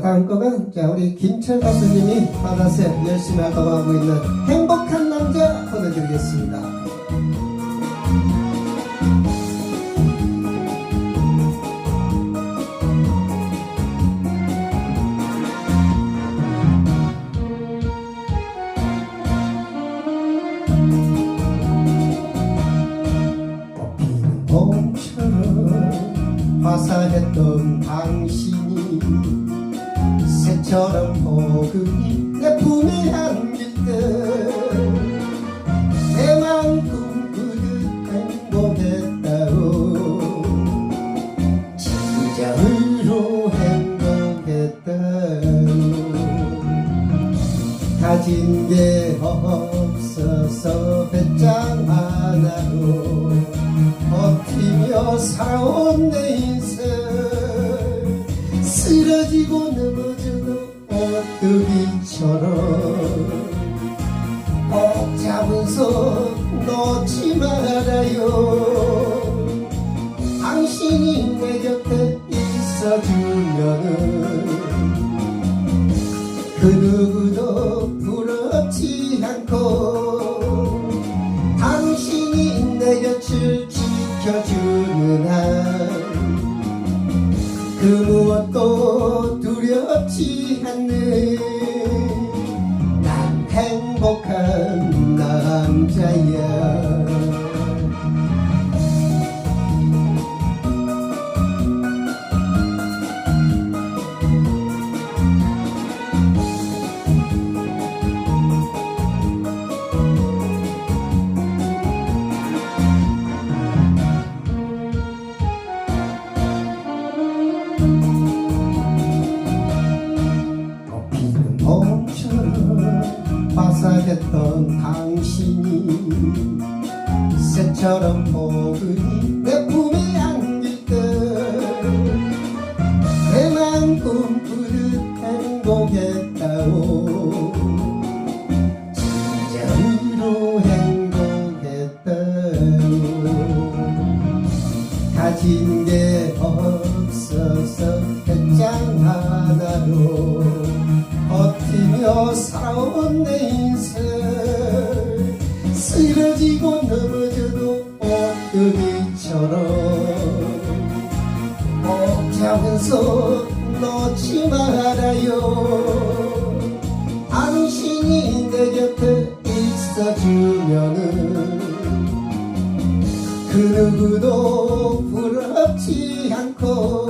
자, 다음 곡은 자, 우리 김철 가수님이 바다새 열심히 활동하고 있는 행복한 남자 보내드리겠습니다. 봄처럼 화사했던 당신이 새 처럼 포근히 내 품에 안길 때내 마음 꿈꾸듯 행복했다오. 진정으로 행복했다오. 가진 게 없어서 배짱 하나로 버티며 살아온 내 인생 쓰러지고 넘어져 도 오뚜기처럼 꼭손 놓지 말아요. 당신이 내 곁에 있어주면은 그 누구도 부럽지 않고 당신이 내 곁을 지켜주는 한 그 무엇도 두렵지 않는 화사했던 당신이 새처럼 포근히 내 품에 안길 때내 맘 꿈꾸듯 행복했다오. 진정으로 행복했다오. 가진 게 없어서 배짱 하나로 버티며 살아온 내 밤새 쓰러지고 넘어져도 오뚜기처럼 옥자면서 놓지 말아요. 당신이 내 곁에 있어주면은 그 누구도 부럽지 않고